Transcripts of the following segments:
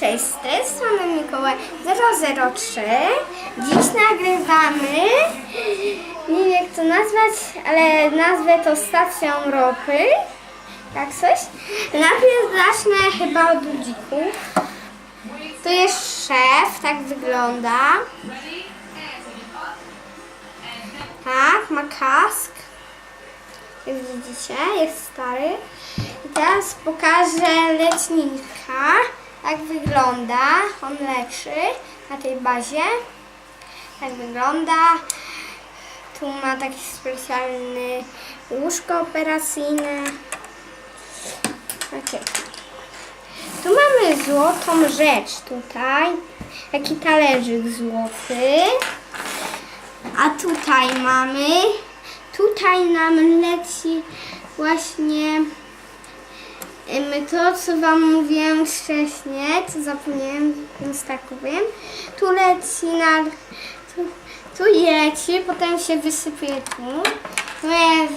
Cześć, z tej strony Mikołaj 003. Dziś nagrywamy, nie wiem jak to nazwać, ale nazwę to stacją ropy. Jak coś. Najpierw zacznę chyba od ludzików. Tu jest szef, tak wygląda. Tak, ma kask. Jak widzicie, jest stary. I teraz pokażę lecznika. Tak wygląda. On leczy na tej bazie. Tak wygląda. Tu ma taki specjalny łóżko operacyjne. Okej. Tu mamy złotą rzecz tutaj. Taki talerzyk złoty. A tutaj mamy, tutaj nam leci właśnie to, co Wam mówiłem wcześniej, co zapomniałem, więc tak powiem. Tu leci na, tu, tu leci, potem się wysypuje tu. Tu jest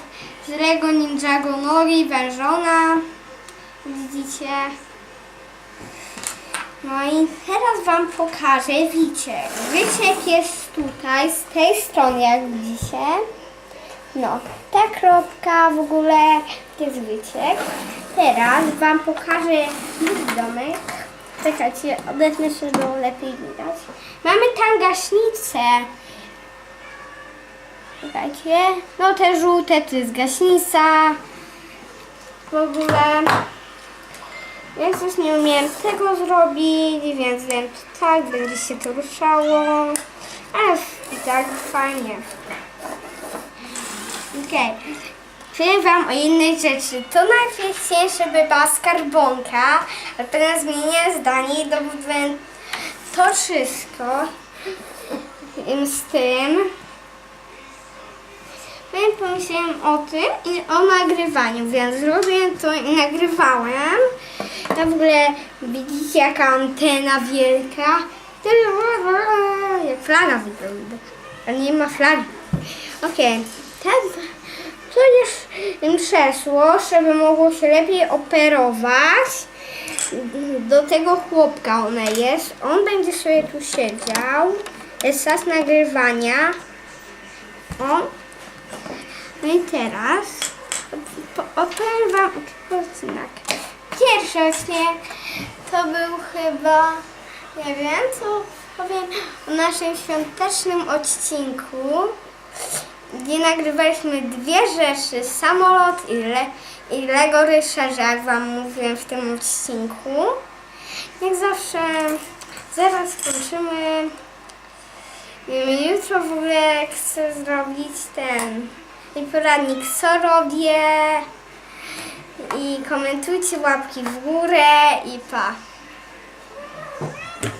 z Lego Ninjago nogi wężona. Widzicie? No i teraz Wam pokażę wyciek. Wyciek jest tutaj, z tej strony, jak widzicie. No, ta kropka w ogóle jest wyciek. Teraz Wam pokażę mój domek. Czekajcie, odetnę się, bo lepiej widać. Mamy tam gaśnicę. Czekajcie. No te żółte to jest gaśnica. W ogóle... Ja coś nie umiem tego zrobić, więc wiem, tak będzie się to ruszało. Ale i tak fajnie. Okej. Powiem Wam o innej rzeczy. To chciałem, żeby była skarbonka, a teraz zmienię zdanie i dobudzę to wszystko z tym. Powiem, pomyślałem o tym i o nagrywaniu, więc zrobię to i nagrywałem. Ja w ogóle widzicie jaka antena wielka. Jak flaga wygląda. A nie ma flagi. Okej. Ten, to jest krzesło, żeby mogło się lepiej operować. Do tego chłopka ona jest. On będzie sobie tu siedział. Jest czas nagrywania. O, no i teraz po- opowiem odcinek. Pierwszy odcinek to był chyba, nie wiem, co powiem o naszym świątecznym odcinku, gdzie nagrywaliśmy dwie rzeczy, samolot i, le, i Lego jak Wam mówiłem w tym odcinku. Jak zawsze, zaraz skończymy. Jutro w ogóle chcę zrobić ten i poradnik, co robię. I komentujcie łapki w górę i pa.